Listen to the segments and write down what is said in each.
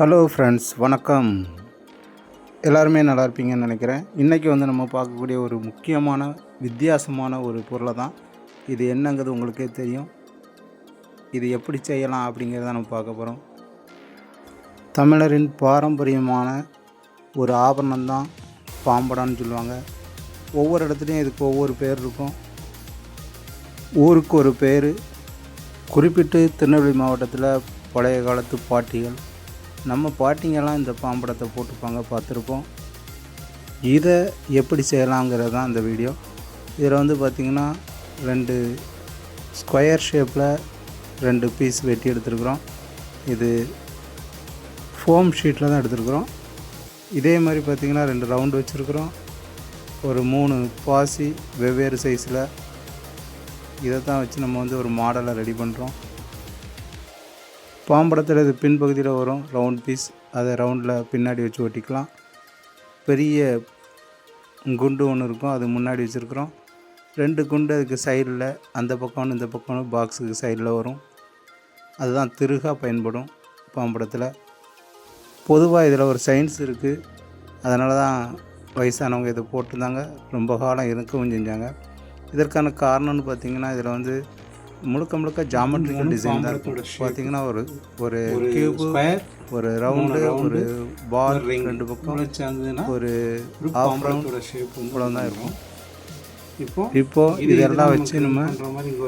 Hello friends வணக்கம். எல்லாருமே நல்லா இருப்பீங்கன்னு நினைக்கிறேன். இன்றைக்கி வந்து நம்ம பார்க்கக்கூடிய ஒரு முக்கியமான வித்தியாசமான ஒரு பொருளை தான். இது என்னங்கிறது உங்களுக்கே தெரியும். இது எப்படி செய்யலாம் அப்படிங்கிறத நம்ம பார்க்க போகிறோம் தமிழரின் பாரம்பரியமான ஒரு ஆபரணம் தான் பாம்படான்னு சொல்லுவாங்க. ஒவ்வொரு இடத்துலையும் இதுக்கு ஒவ்வொரு பேர் இருக்கும். ஊருக்கு ஒரு பேர். குறிப்பிட்டு திருநெல்வேலி மாவட்டத்தில் பழைய காலத்து பாட்டிகள் நம்ம பாட்டிங்கெல்லாம் இந்த பாம்படத்தை போட்டுப்பாங்க பார்த்துருப்போம். இதை எப்படி செய்யலாங்கிறது தான் இந்த வீடியோ. இதில் வந்து பார்த்திங்கன்னா ரெண்டு ஸ்கொயர் ஷேப்பில் ரெண்டு பீஸ் வெட்டி எடுத்துருக்குறோம். இது ஃபோம் ஷீட்டில் தான் எடுத்துருக்குறோம். இதே மாதிரி பார்த்திங்கன்னா ரெண்டு ரவுண்டு வச்சுருக்குறோம். ஒரு மூணு பாசி வெவ்வேறு சைஸில். இதை தான் வச்சு நம்ம வந்து ஒரு மாடலை ரெடி பண்ணுறோம். பாம்படத்தில் இது பின்பகுதியில் வரும். ரவுண்ட் பீஸ் அதை ரவுண்டில் பின்னாடி வச்சு ஒட்டிக்கலாம். பெரிய குண்டு ஒன்று இருக்கும். அது முன்னாடி வச்சுருக்குறோம். ரெண்டு குண்டு அதுக்கு சைடில் அந்த பக்கம்னு இந்த பக்கம்னு பாக்ஸுக்கு சைடில் வரும். அதுதான் திருகாக பயன்படும் பாம்படத்தில். பொதுவாக இதில் ஒரு சயின்ஸ் இருக்குது அதனால தான் வயசானவங்க இதை போட்டிருந்தாங்க. ரொம்ப காலம் இருக்கவும் செஞ்சாங்க. இதற்கான காரணம்னு பார்த்தீங்கன்னா இதில் வந்து முழுக்க முழுக்க ஜாமெட்ரிக்கல் டிசைன் தான் இருக்கும். பார்த்தீங்கன்னா ஒரு ஒரு கியூபு ஒரு ரவுண்டு ஒரு பால் ரெண்டு பக்கம் ஒரு ஆஃப் ரவுண்ட் இவ்வளோ தான் இருக்கும். இப்போ இப்போ இதெல்லாம் வச்சு நம்ம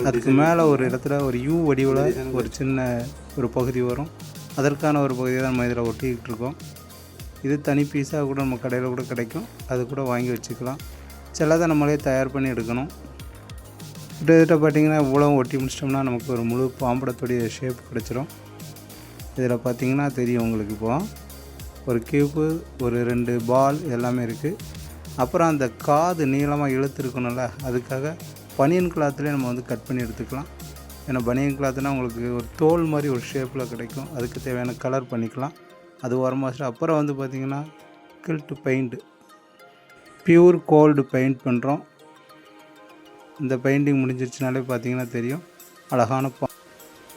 அதுக்கு மேலே ஒரு இடத்துல ஒரு யூ வடிவில் ஒரு சின்ன ஒரு பகுதி வரும். அதற்கான ஒரு பகுதியை தான் நம்ம இதில் ஒட்டிக்கிட்டு இருக்கோம். இது தனி பீஸாக கூட நம்ம கடையில் கூட கிடைக்கும். அது கூட வாங்கி வச்சுக்கலாம். சிலதை நம்மளே தயார் பண்ணி எடுக்கணும். கிட்டத்தட்ட பார்த்திங்கன்னா இவ்வளோ ஒட்டி முடிச்சிட்டோம்னா நமக்கு ஒரு முழு பாம்படத்துடைய ஷேப் கிடச்சிரும். இதில் பார்த்திங்கன்னா தெரியும் உங்களுக்கு இப்போது ஒரு கியூப்பு ஒரு ரெண்டு பால் எல்லாமே இருக்குது அப்புறம் அந்த காது நீளமாக இழுத்துருக்கணும்ல அதுக்காக பனியன் கிளாத்துலேயே நம்ம வந்து கட் பண்ணி எடுத்துக்கலாம். ஏன்னா பனியன் கிளாத்துனா உங்களுக்கு ஒரு தோல் மாதிரி ஒரு ஷேப்பில் கிடைக்கும். அதுக்கு தேவையான கலர் பண்ணிக்கலாம். அது உரமாச்சு அப்புறம் வந்து பார்த்திங்கன்னா gilt paint pure gold paint பண்ணுறோம் இந்த பெயிண்டிங் முடிஞ்சிருச்சுனாலே பார்த்தீங்கன்னா தெரியும். அழகான பா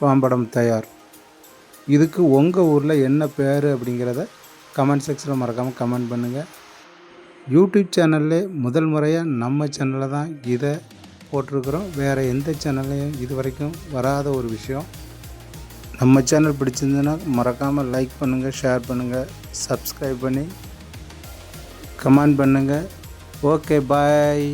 பாம்படம் தயார். இதுக்கு உங்கள் ஊரில் என்ன பேர் அப்படிங்கிறத கமெண்ட் செக்ஷனில் மறக்காமல் கமெண்ட் பண்ணுங்கள் யூடியூப் சேனல்லே முதல் முறையாக நம்ம சேனலில் தான் இதை போட்டிருக்கிறோம். வேறு எந்த சேனல்லையும் இது வரைக்கும் வராத ஒரு விஷயம். நம்ம சேனல் பிடிச்சிருந்ததுன்னா மறக்காமல் லைக் பண்ணுங்கள் ஷேர் பண்ணுங்கள் சப்ஸ்கிரைப் பண்ணி கமெண்ட் பண்ணுங்கள் ஓகே பாய்